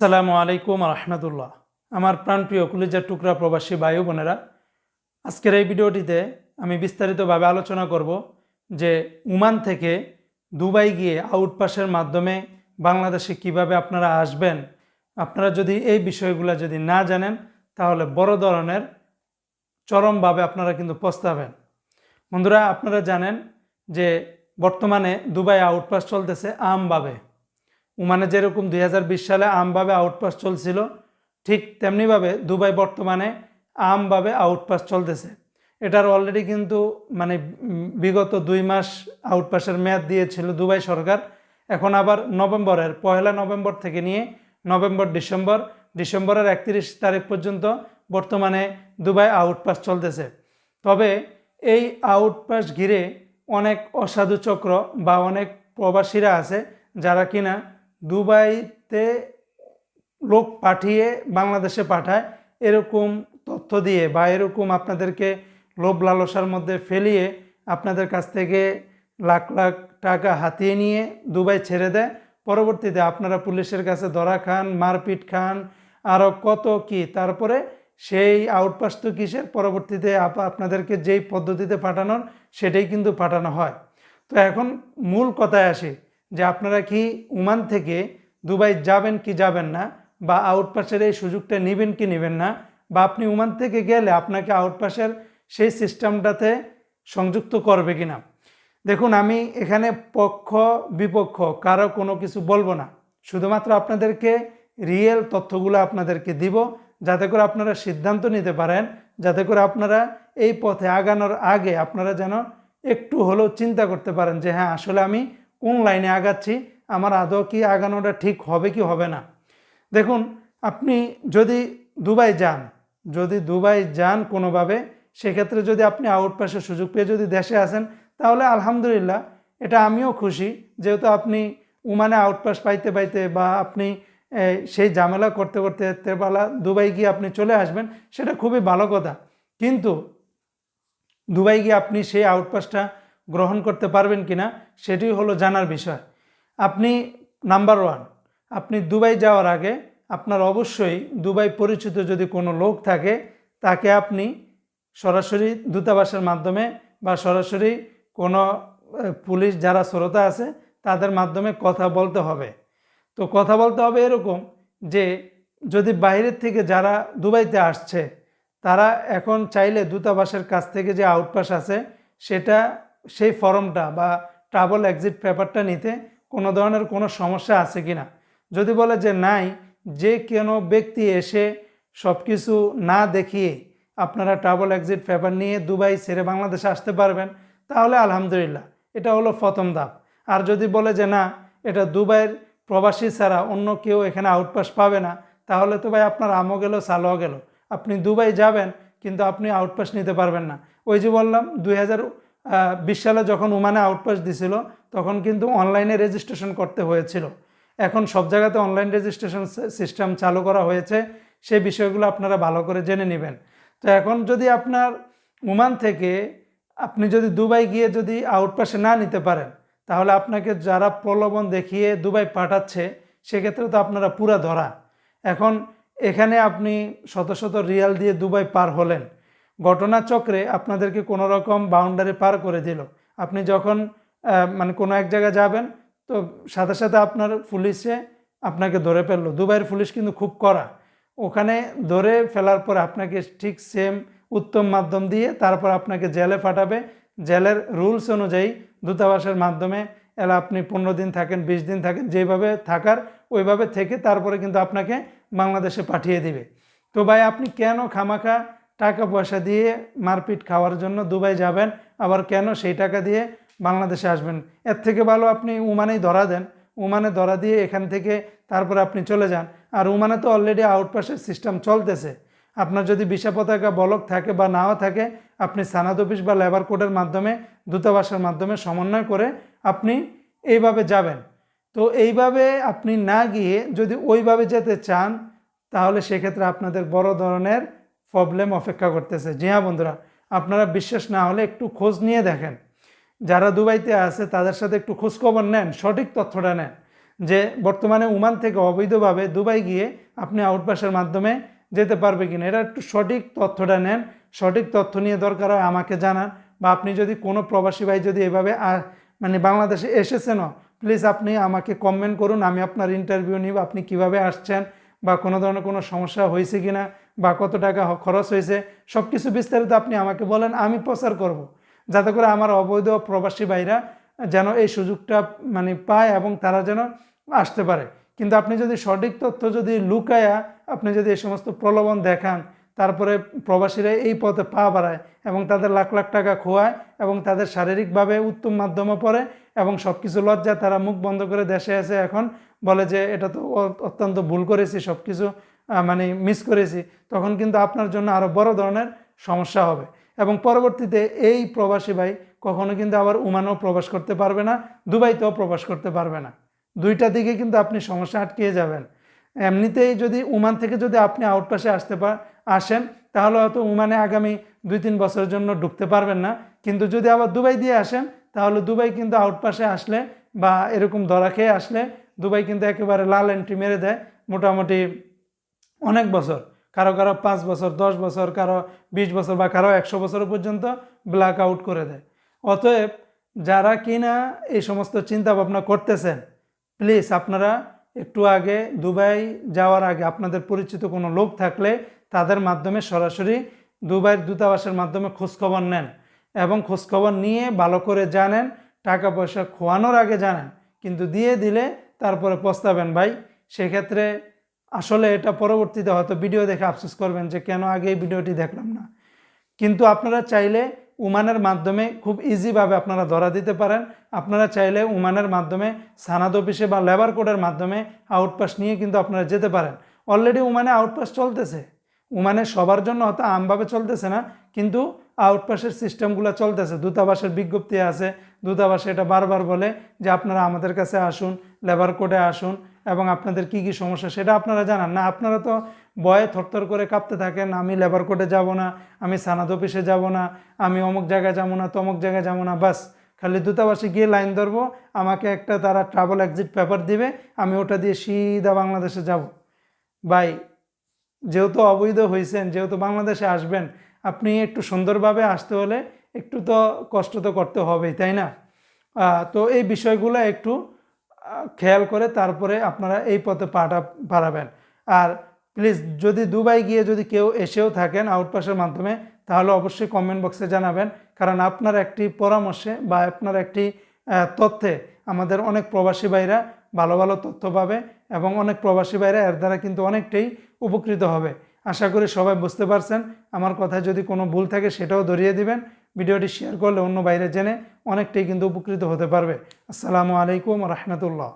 সালামু আলাইকুম রহমতুল্লাহ আমার প্রাণপ্রিয় কুলিজার টুকরা প্রবাসী বায়ু বোনেরা, আজকের এই ভিডিওটিতে আমি বিস্তারিতভাবে আলোচনা করব যে উমান থেকে দুবাই গিয়ে আউটপাসের মাধ্যমে বাংলাদেশে কীভাবে আপনারা আসবেন, আপনারা যদি এই বিষয়গুলো যদি না জানেন, তাহলে বড় ধরনের চরমভাবে আপনারা কিন্তু পস্তাবেন। বন্ধুরা, আপনারা জানেন যে বর্তমানে দুবাই আউটপাস চলতেছে আমভাবে উমানে যেরকম দুই হাজার বিশ সালে আমভাবে আউটপাস চলছিল, ঠিক তেমনিভাবে দুবাই বর্তমানে আমভাবে আউটপাস চলতেছে। এটার অলরেডি কিন্তু মানে বিগত দুই মাস আউটপাসের মেয়াদ দিয়েছিল দুবাই সরকার। এখন আবার নভেম্বরের পয়লা নভেম্বর থেকে নিয়ে নভেম্বর, ডিসেম্বর, ডিসেম্বরের একত্রিশ তারিখ পর্যন্ত বর্তমানে দুবাই আউটপাস চলতেছে। তবে এই আউটপাস ঘিরে অনেক অসাধু চক্র বা অনেক প্রবাসীরা আছে যারা কিনা দুবাইতে লোক পাঠিয়ে বাংলাদেশে পাঠায়, এরকম তথ্য দিয়ে বা এরকম আপনাদেরকে লোভ লালসার মধ্যে ফেলিয়ে আপনাদের কাছ থেকে লাখ লাখ টাকা হাতিয়ে নিয়ে দুবাই ছেড়ে দেয়। পরবর্তীতে আপনারা পুলিশের কাছে ধরা খান, মারপিট খান আরও কত কি, তারপরে সেই আউটপাস তো কিসের? পরবর্তীতে আপ- আপনাদেরকে যেই পদ্ধতিতে পাঠানোর, সেটাই কিন্তু পাঠানো হয়। তো এখন মূল কথায় আসি। যে আপনারা কি উমান থেকে দুবাই যাবেন কি যাবেন না, বা আউটপাসের এই সুযোগটা নেবেন কি নেবেন না, বা আপনি উমান থেকে গেলে আপনাকে আউটপাসের সেই সিস্টেমটাতে সংযুক্ত করবে কিনা। দেখুন, আমি এখানে পক্ষ, বিপক্ষ কারও কোনো কিছু বলব না। শুধুমাত্র আপনাদেরকে রিয়েল তথ্যগুলো আপনাদেরকে দিব, যাতে করে আপনারা সিদ্ধান্ত নিতে পারেন, যাতে করে আপনারা এই পথে আগানোর আগে আপনারা যেন একটু হলেও চিন্তা করতে পারেন যে হ্যাঁ আসলে আমি কোন লাইনে আগাচ্ছি, আমার আদৌ কি আগানোটা ঠিক হবে কি হবে না। দেখুন, আপনি যদি দুবাই যান, যদি দুবাই যান কোনোভাবে, সেক্ষেত্রে যদি আপনি আউটপাসের সুযোগ পেয়ে যদি দেশে আসেন, তাহলে আলহামদুলিল্লাহ, এটা আমিও খুশি। যেহেতু আপনি উমানে আউটপাস পাইতে পাইতে বা আপনি সেই ঝামেলা করতে করতে তেবালা দুবাই গিয়ে আপনি চলে আসবেন, সেটা খুবই ভালো কথা। কিন্তু দুবাই গিয়ে আপনি সেই আউটপাসটা গ্রহণ করতে পারবেন কিনা সেটি হলো জানার বিষয়। আপনি নাম্বার ওয়ান, আপনি দুবাই যাওয়ার আগে আপনার অবশ্যই দুবাই পরিচিত যদি কোনো লোক থাকে, তাকে আপনি সরাসরি দূতাবাসের মাধ্যমে বা সরাসরি কোনো পুলিশ যারা শ্রোতা আছে, তাদের মাধ্যমে কথা বলতে হবে। তো কথা বলতে হবে এরকম যে, যদি বাইরের থেকে যারা দুবাইতে আসছে, তারা এখন চাইলে দূতাবাসের কাছ থেকে যে আউটপাস আছে, সেটা সেই ফর্মটা বা ট্রাভেল এক্সিট পেপারটা নিতে কোনো ধরনের কোনো সমস্যা আছে কি না যদি বলে যে নাই, যে কোনো ব্যক্তি এসে সব কিছু না দেখিয়ে আপনারা ট্রাভেল এক্সিট পেপার নিয়ে দুবাই ছেড়ে বাংলাদেশে আসতে পারবেন, তাহলে আলহামদুলিল্লাহ, এটা হলো প্রথম ধাপ। আর যদি বলে যে না, এটা দুবাইয়ের প্রবাসী ছাড়া অন্য কেউ এখানে আউটপাস পাবে না, তাহলে তো ভাই আপনার আমও গেল, সালও গেল। আপনি দুবাই যাবেন, কিন্তু আপনি আউটপাস নিতে পারবেন না। ওই যে বললাম, দুই হাজার বিশ সালে যখন উমানে আউটপাস দিছিল, তখন কিন্তু অনলাইনে রেজিস্ট্রেশন করতে হয়েছিল। এখন সব জায়গাতে অনলাইন রেজিস্ট্রেশন সিস্টেম চালু করা হয়েছে। সেই বিষয়গুলো আপনারা ভালো করে জেনে নেবেন। তো এখন যদি আপনার উমান থেকে আপনি যদি দুবাই গিয়ে যদি আউটপাসে না নিতে পারেন, তাহলে আপনাকে যারা প্রলোভন দেখিয়ে দুবাই পাঠাচ্ছে, সেক্ষেত্রে তো আপনারা পুরা ধরা। এখন এখানে আপনি শত শত রিয়াল দিয়ে দুবাই পার হলেন। ঘটনাচক্রে আপনাদেরকে কোনো রকম বাউন্ডারি পার করে দিল। আপনি যখন মানে কোনো এক জায়গায় যাবেন, তো সাথে সাথে আপনার পুলিশে আপনাকে ধরে ফেলল। দুবাইয়ের পুলিশ কিন্তু খুব কড়া। ওখানে ধরে ফেলার পর আপনাকে ঠিক সেম উত্তম মাধ্যম দিয়ে তারপর আপনাকে জেলে পাঠাবে। জেলের রুলস অনুযায়ী দূতাবাসের মাধ্যমে এলা আপনি পনেরো দিন থাকেন, বিশ দিন থাকেন, যেভাবে থাকার ওইভাবে থেকে তারপরে কিন্তু আপনাকে বাংলাদেশে পাঠিয়ে দিবে। তো ভাই, আপনি কেন খামাখা টাকা পয়সা দিয়ে মারপিট খাওয়ার জন্য দুবাই যাবেন, আবার কেন সেই টাকা দিয়ে বাংলাদেশে আসবেন? এর থেকে ভালো আপনি উমানেই ধরা দেন। উমানে ধরা দিয়ে এখান থেকে তারপরে আপনি চলে যান। আর উমানে তো অলরেডি আউটপাসের সিস্টেম চলতেছে। আপনার যদি বিশা পতাকা বলক থাকে বা নাও থাকে, আপনি সানাদ অফিস বা লেবার কোডের মাধ্যমে, দূতাবাসের মাধ্যমে সমন্বয় করে আপনি এইভাবে যাবেন। তো এইভাবে আপনি না গিয়ে যদি ওইভাবে যেতে চান, তাহলে সেক্ষেত্রে আপনাদের বড় ধরনের প্রবলেম অপেক্ষা করতেছে। জি হ্যাঁ বন্ধুরা, আপনারা বিশ্বাস না হলে একটু খোঁজ নিয়ে দেখেন। যারা দুবাইতে আছে, তাদের সাথে একটু খোঁজখবর নেন, সঠিক তথ্যটা নেন। যে বর্তমানে ওমান থেকে অবৈধভাবে দুবাই গিয়ে আপনি আউটপাসের মাধ্যমে যেতে পারবে কিনা এটা একটু সঠিক তথ্যটা নেন। সঠিক তথ্য নিয়ে দরকার হয় আমাকে জানান বা আপনি যদি কোনো প্রবাসী ভাই যদি এভাবে মানে বাংলাদেশে এসেছেনও প্লিজ আপনি আমাকে কমেন্ট করুন, আমি আপনার ইন্টারভিউ নিব, আপনি কীভাবে আসছেন বা কোনো ধরনের কোনো সমস্যা হয়েছে কিনা। বা কত টাকা খরচ হয়েছে সব কিছু বিস্তারিত আপনি আমাকে বলেন, আমি প্রচার করব। যাতে করে আমার অবৈধ প্রবাসী ভাইরা যেন এই সুযোগটা মানে পায় এবং তারা যেন আসতে পারে কিন্তু আপনি যদি সঠিক তথ্য যদি লুকায়া আপনি যদি এই সমস্ত প্রলোভন দেখান, তারপরে প্রবাসীরা এই পথে পা বাড়ায় এবং তাদের লাখ লাখ টাকা খোয়ায় এবং তাদের শারীরিকভাবে উত্তম মাধ্যমে পড়ে এবং সব কিছু লজ্জায় তারা মুখ বন্ধ করে দেশে এসে এখন বলে যে, এটা তো অত্যন্ত ভুল করেছি সব কিছু মানে মিস করেছি, তখন কিন্তু আপনার জন্য আরও বড় ধরনের সমস্যা হবে। এবং পরবর্তীতে এই প্রবাসী ভাই কখনো কিন্তু আবার উমানও প্রবেশ করতে পারবে না, দুবাইতেও প্রবেশ করতে পারবে না। দুইটা দিকে কিন্তু আপনি সমস্যা আটকিয়ে যাবেন। এমনিতেই যদি উমান থেকে যদি আপনি আউটপাসে আসতে পা, আসেন, তাহলে হয়তো উমানে আগামী দুই তিন বছরের জন্য ঢুকতে পারবেন না। কিন্তু যদি আবার দুবাই দিয়ে আসেন, তাহলে দুবাই কিন্তু আউটপাসে আসলে বা এরকম ধরা খেয়ে আসলে দুবাই কিন্তু একেবারে লাল এন্ট্রি মেরে দেয়, মোটামুটি অনেক বছর। কারও কারও পাঁচ বছর, দশ বছর, কারও বিশ বছর বা কারও একশো বছর পর্যন্ত ব্ল্যাক আউট করে দেয়। অতএব যারা কিনা এই সমস্ত চিন্তা ভাবনা করতেছেন প্লিজ আপনারা একটু আগে দুবাই যাওয়ার আগে আপনাদের পরিচিত কোনো লোক থাকলে তাদের মাধ্যমে সরাসরি দুবাইয়ের দূতাবাসের মাধ্যমে খোঁজখবর নেন এবং খোঁজখবর নিয়ে ভালো করে জানেন, টাকা পয়সা খোয়ানোর আগে জানেন, কিন্তু দিয়ে দিলে তারপরে পস্তাবেন। ভাই, সেক্ষেত্রে আসলে এটা পরবর্তীতে হয়তো ভিডিও দেখে আফসোস করবেন যে কেন আগে এই ভিডিওটি দেখলাম না। কিন্তু আপনারা চাইলে উমানের মাধ্যমে খুব ইজিভাবে আপনারা ধরা দিতে পারেন। আপনারা চাইলে উমানের মাধ্যমে সানাদ অফিসে বা লেবার কোডের মাধ্যমে আউটপাস নিয়ে কিন্তু আপনারা যেতে পারেন। অলরেডি উমানে আউটপাস চলতেছে। উমানে সবার জন্য হয়তো আমভাবে চলতেছে না, কিন্তু আউটপাসের সিস্টেমগুলো চলতেছে। দূতাবাসের বিজ্ঞপ্তি আছে। দূতাবাসে এটা বারবার বলে যে আপনারা আমাদের কাছে আসুন লেবার কোডে আসুন। এবং আপনাদের কি কি সমস্যা সেটা আপনারা জানান। না, আপনারা তো বয়ে থরথর করে কাঁপতে থাকেন, আমি লেবার কোর্টে যাব না, আমি সানাদ অফিসে যাব না, আমি অমুক জায়গায় যাব না, তমুক জায়গায় যাব না বাস খালি দূতাবাসে গিয়ে লাইন ধরবো, আমাকে একটা তারা ট্রাভেল এক্সিট পেপার দিবে, আমি ওটা দিয়ে সিধা বাংলাদেশে যাব। ভাই, যেহেতু অবৈধ হয়েছেন যেহেতু বাংলাদেশে আসবেন, আপনি একটু সুন্দরভাবে আসতে হলে একটু তো কষ্ট তো করতে হবেই, তাই না? তো এই বিষয়গুলো একটু খেয়াল করে তারপরে আপনারা এই পথে পাটা বাড়াবেন। আর প্লিজ যদি দুবাই গিয়ে যদি কেউ এসেও থাকেন আউটপাসের মাধ্যমে, তাহলে অবশ্যই কমেন্ট বক্সে জানাবেন। কারণ আপনার একটি পরামর্শে বা আপনার একটি তথ্যে আমাদের অনেক প্রবাসী ভাইরা ভালো ভালো তথ্য পাবে এবং অনেক প্রবাসী ভাইরা এর দ্বারা কিন্তু অনেকটাই উপকৃত হবে। আশা করি সবাই বুঝতে পারছেন। আমার কথায় যদি কোনো ভুল থাকে সেটাও ধরিয়ে দিবেন। ভিডিওটি শেয়ার করলে অন্য বাইরে জেনে অনেকটাই কিন্তু উপকৃত হতে পারবে। আসসালামু আলাইকুম রহমতুল্লাহ।